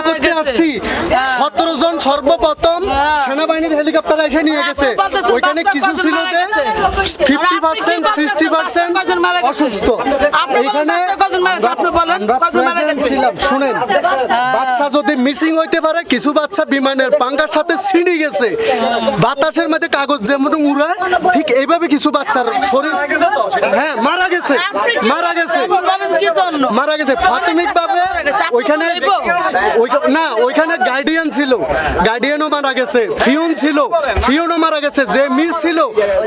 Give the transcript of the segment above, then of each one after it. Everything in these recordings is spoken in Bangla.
করতে আসছি। সতেরো জন সর্বপ্রথম সেনাবাহিনীর হেলিকপ্টার এসে নিয়ে গেছে। ওইখানে কিছু ছিল যে ফিফটি পার্সেন্ট সিক্সটি পার্সেন্ট অসুস্থ। ছিলাম শুনেন। বাচ্চা যদি মিসিং হইতে পারে কিছু বাচ্চা বিমানের পাঙ্গার সাথে ছিঁড়ে গেছে। বাতাসের মধ্যে কাগজ যেমন উড়ায় ঠিক এইভাবে কিছু বাচ্চার শরীর হ্যাঁ মারা গেছে মারা গেছে। মারা গেছে। প্রাথমিক ভাবে ওইখানে না ওইখানে গার্ডিয়ান ছিল। গার্ডিয়ানও মারা গেছে ফিউন ছিল। ফিউনও মারা গেছে যে মিস ছিল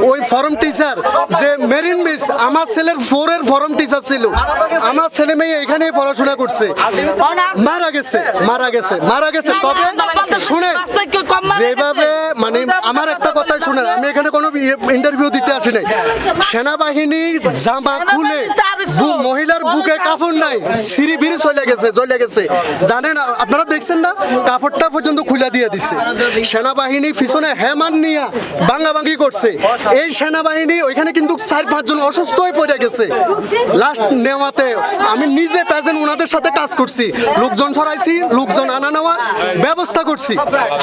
ওই ফরম টিচার যে মেরিন মিস আমার ছেলের ফোরের ফরম টিচার ছিল। আমার ছেলে মেয়ে এখানেই পড়াশোনা করছে। মারা গেছে মারা গেছে মারা গেছে। তবে শুনেন যেভাবে মানে আমার একটা কথাই শুনেন আমি এখানে কোনো ইন্টারভিউ দিতে আসি নাই সেনাবাহিনী জামা খুলে মহিলার বুকে কাপড় নাই সিঁড়ি বিড়ি চলে গেছে চলে গেছে। জানেন আপনারা দেখছেন না? কাপড়টা পর্যন্ত খুলে দিয়ে দিচ্ছে সেনাবাহিনী পিছনে হেমান নিয়ে ভাঙ্গাভাঙ্গি করছে। এই সেনাবাহিনী ওইখানে কিন্তু চার পাঁচজন অসুস্থ হয়ে পড়ে গেছে। লাস্ট নেওয়াতে আমি নিজে প্রেজেন্ট ওনাদের সাথে কাজ করছি। লোকজন সরাইছি লোকজন আনা নেওয়ার ব্যবস্থা করছি।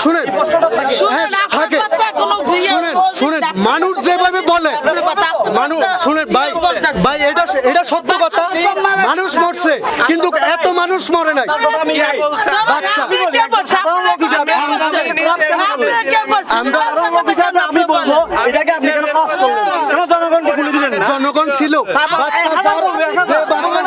শুনেন? হ্যাঁ থাকে। শুনেন শুনেন মানুষ যেভাবে বলে মানুষ শুনে ভাই ভাই এটা এটা সত্য কথা মানুষ মরছে কিন্তু এত মানুষ মরে নাই বাচ্চা আমরা আমি বলব এটাকে আপনি কেন পাস করলেন না? কেন জনগণকে খুলে দিলেন না জনগণ ছিল বাচ্চা যার- যে বাচ্চা-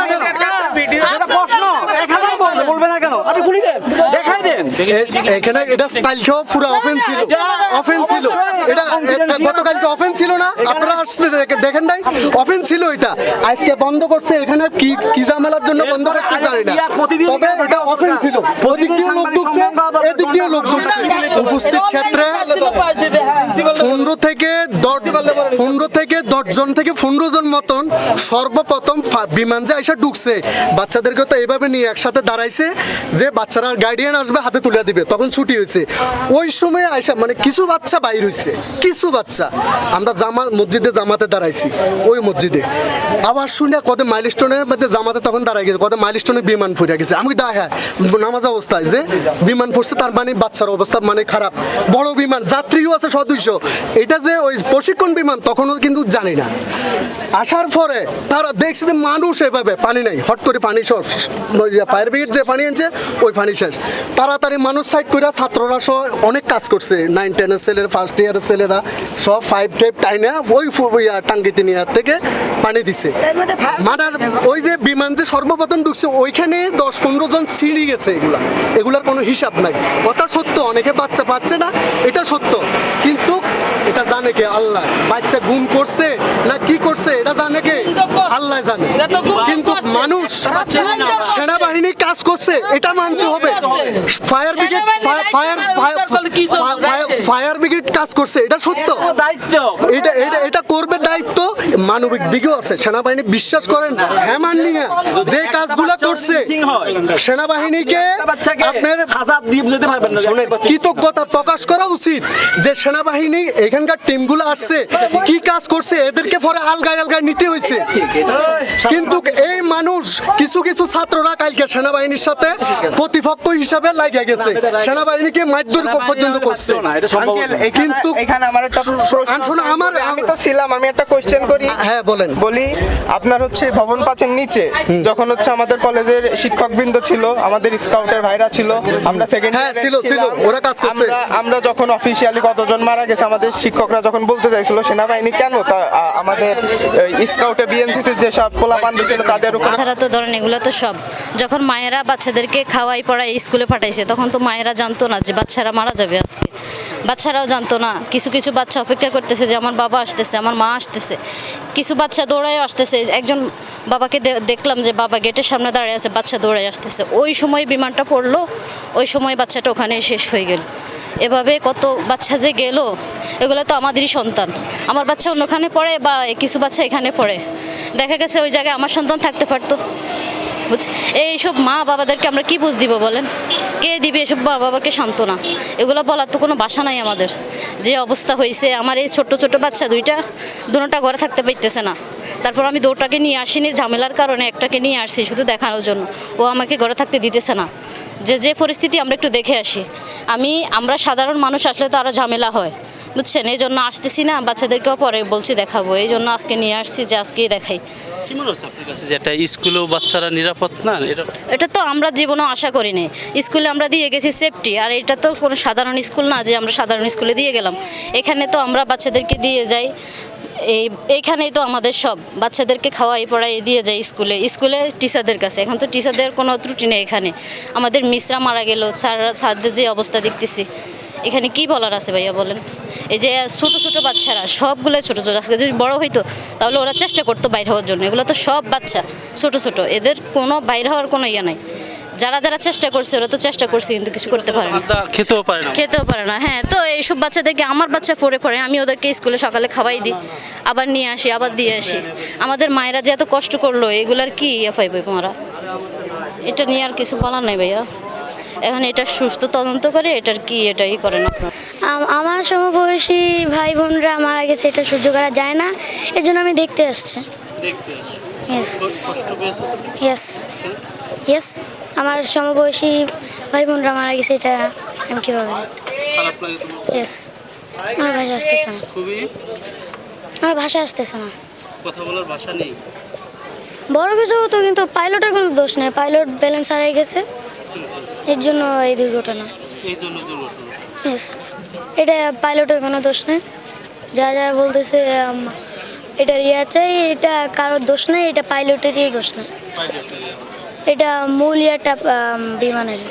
এটা প্রশ্ন এখানে বলবে বলবে না কেন আপনি খুলে দেন দেখাই দেন এ- এখানে এটা কালকেও পুরো অফেন্স ছিল। অফেন্স ছিল। এটা এটা গতকালকে অফেন্স ছিল না? আপনারা আসতে দেখেন নাই? অফেন্স ছিল এটা। আজকে বন্ধ করছে এখানে কি কি ঝামেলার জন্য বন্ধ করছে জানি না। তবে এটা অফেন্স ছিল। ওদিক দিয়ে লোক ঢুকছে। এদিক দিয়ে লোক ঢুকছে। উপস্থিত ক্ষেত্রে পনেরো থেকে দশ পনেরো থেকে দশ জন থেকে পনেরো জন মতন সর্বপ্রথম বিমান যে আইসা ঢুকছে। বাচ্চাদেরকে তো এইভাবে নিয়ে একসাথে দাঁড়াইছে যে বাচ্চারা গার্ডিয়ান আসবে হাতে তুলে দিবে, তখন ছুটি হয়েছে। ওই সময় আইসা মানে কিছু বাচ্চা বাইর হয়েছে, কিছু বাচ্চা। আমরা জামা, মসজিদে জামাতে দাঁড়াইছি, ওই মসজিদে। আবার শুনে কত মাইলস্টোনের মধ্যে জামাতে তখন দাঁড়াই গেছে কত মাইলস্টোনে বিমান ফুরে গেছে। আমি দা হ্যাঁ নামাজ অবস্থায় যে বিমান পড়ছে তার মানে বাচ্চার অবস্থা মানে খারাপ। বড় বিমান, যাত্রীও আছে সদস্য এটা যে ওই প্রশিক্ষণ বিমান, তখনও কিন্তু জানি না। আসার পরে তারা দেখছে যে মানুষ এভাবে, পানি নাই। হট করে পানি সব ফায়ার ব্রিগেড যে পানি আনছে, ওই পানি শেষ। তাড়াতাড়ি মানুষ সাইড করে ছাত্ররা সহ অনেক কাজ করছে। নাইন টেনের ছেলের ফার্স্ট ইয়ারের ছেলেরা সব ফাইভ টেপ টাইনে ওই ইয়া টাঙ্গিতে নিয়ে থেকে পানি দিছে। মানে ওই যে বিমান যে সর্বপ্রথম ঢুকছে ওইখানে দশ পনেরো জন ছিঁড়ে গেছে এগুলা। এগুলার কোনো হিসাব নাই। কথা সত্য অনেকে বাচ্চা পাচ্ছে না এটা সত্য। কিন্তু এটা জানে কে? আল্লাহ। বাচ্চা গুম করছে না কি করছে এটা জানে কে? আল্লাহ জানে। কিন্তু মানুষ সেনাবাহিনী কাজ করছে এটা মানতে হবে। Fire brigade fire fire brigade কাজ করছে এটা সত্য দায়িত্ব এটা এটা এটা করবে দায়িত্ব মানবিক দিকেও আছে সেনাবাহিনী বিশ্বাস করেন যে কাজগুলো করছে সেনাবাহিনীকে আপনার বুঝতে পারবেন না কৃতজ্ঞতা প্রকাশ করা উচিত যে সেনাবাহিনী এখানকার টিমগুলো আসছে কি কাজ করছে এদেরকে পরে আলগায় আলগায় নিতে হয়েছে কিন্তু এই মানুষ কিছু কিছু ছাত্ররা কালকে সেনাবাহিনীর সাথে প্রতিপক্ষ হিসাবে লাগিয়ে গেছে সেনাবাহিনীকে মারধর পর্যন্ত করছে। কিন্তু- এখানে আমার একটা শোনো, আমার আমি তো ছিলাম আমি একটা কোশ্চেন করি। হ্যাঁ বলেন। বলি আপনার হচ্ছে ভবন পাঁচের নিচে যখন হচ্ছে আমাদের কলেজের শিক্ষকবৃন্দ ছিল আমাদের স্কাউটের ভাইরা ছিল আমরা সেকেন্ড হ্যাঁ, ছিল, ছিল, ওরা কাজ করছে। আমরা যখন অফিসিয়ালি কতজন মারা গেছে আমাদের শিক্ষকরা যখন বলতে চাইছিল সেনাবাহিনী কেন? আমাদের স্কাউটে বিএনসিসির যেসব পোলাপান ছিল তাদের উপর তারা তো ধরেন এগুলো তো সব। যখন মায়েরা বাচ্চাদেরকে খাওয়াই পড়াই স্কুলে পাঠাইছে তখন তো মায়েরা জানতো না যে বাচ্চারা মারা যাবে আজকে। বাচ্চারাও জানতো না। কিছু কিছু বাচ্চা অপেক্ষা করতেছে যে আমার বাবা আসতেছে, আমার মা আসতেছে। কিছু বাচ্চা দৌড়ায় আসতেছে। একজন বাবাকে দেখলাম যে বাবা গেটের সামনে দাঁড়িয়ে আছে, বাচ্চা দৌড়ায় আসতেছে। ওই সময় বিমানটা পড়ল, ওই সময় বাচ্চাটা ওখানে শেষ হয়ে গেল। এভাবে কত বাচ্চা যে গেল, এগুলো তো আমাদেরই সন্তান। আমার বাচ্চা অন্যখানে পড়ে বা কিছু বাচ্চা এখানে পড়ে। দেখা গেছে ওই জায়গায় আমার সন্তান থাকতে পারতো। বুঝ এইসব মা বাবাদেরকে আমরা কি বুঝ দিব বলেন? কে দিবে এসব মা বাবাকে সান্ত্বনা। এগুলো বলার তো কোনো বাসা নাই আমাদের। যে অবস্থা হয়েছে, আমার এই ছোট্ট ছোট বাচ্চা দুইটা দুটা ঘরে থাকতে পারতেছে না। তারপর আমি দুটাকে নিয়ে আসিনি, ঝামেলার কারণে একটাকে নিয়ে আসছি শুধু দেখানোর জন্য। ও আমাকে ঘরে থাকতে দিতেছে না। যে যে পরিস্থিতি আমরা একটু দেখে আসি। আমি, আমরা সাধারণ মানুষ আসলে তো আরও ঝামেলা হয়, বুঝছেন? এই জন্য আসতেছি না, বাচ্চাদেরকেও পরে বলছি দেখাবো। এই জন্য আজকে নিয়ে আসছি যে আজকেই দেখাই। কি মনে হচ্ছে আপনার কাছে? যে একটা স্কুলেও বাচ্চারা নিরাপদ না, এটা? এটা তো আমরা জীবনেও আশা করিনি স্কুলে আমরা দিয়ে গেছি সেফটি আর এটা তো কোনো সাধারণ স্কুল না যে আমরা সাধারণ স্কুলে দিয়ে গেলাম। এখানে তো আমরা বাচ্চাদেরকে দিয়ে যাই, এই, এইখানেই তো আমাদের সব। বাচ্চাদেরকে খাওয়াই পড়াই দিয়ে যায় স্কুলে। স্কুলে টিচারদের কাছে। এখন তো টিচারদের কোনো ত্রুটি নেই এখানে। আমাদের মিসরা মারা গেল, ছাড়া ছাড়দের যে অবস্থা দেখতেছি। এখানে কি বলার আছে ভাইয়া বলেন? এই যে ছোট ছোট বাচ্চারা সবগুলো ছোট ছোট। আজকে যদি বড় হইতো তাহলে ওরা চেষ্টা করতো বাইর হওয়ার জন্য। এগুলো তো সব বাচ্চা ছোট ছোট। এদের কোনো বাইর হওয়ার কোনো ইয়ে নাই। যারা যারা চেষ্টা করছে ওরা তো চেষ্টা করছে কিন্তু কিছু করতে পারে না। খেতেও পারে না। খেতেও পারে না হ্যাঁ। তো এইসব বাচ্চাদেরকে আমার বাচ্চা পড়ে পড়ে আমি ওদেরকে স্কুলে সকালে খাওয়াই দিই আবার নিয়ে আসি আবার দিয়ে আসি। আমাদের মায়েরা যে এত কষ্ট করল এগুলার কি ইয়ে পাইবে তোমরা? এটা নিয়ে আর কিছু বলার নাই ভাইয়া। এখন এটা সুস্থ তদন্ত করে এটার কি এটাই করেন আপনারা? আম- আমার সমবয়সী ভাই বোনরা মারা গেছে এটা সহ্য করা যায় না। এর জন্য আমি দেখতে আসছি। দেখতে ইয়েস আমার সমবয়সী ভাই বোনরা মারা গেছে এটা আমি কীভাবে ইয়েস আমার ভাষা আসতেছে না। আমার ভাষা আসতেছে না। কথা বলার ভাষা নেই। বড় কিছু তো কিন্তু পাইলটের কোনো দোষ নেই। পাইলট ব্যালেন্স হারিয়ে গেছে। এর জন্য এই দুর্ঘটনা। এই জন্য দুর্ঘটনা। এটা পাইলটের কোনো দোষ নেই। যা যা বলতেছে এটা ইয়ে চাই এটা কারোর দোষ নেই এটা পাইলটেরই দোষ নেই। এটা মূল ইয়াটা বিমানের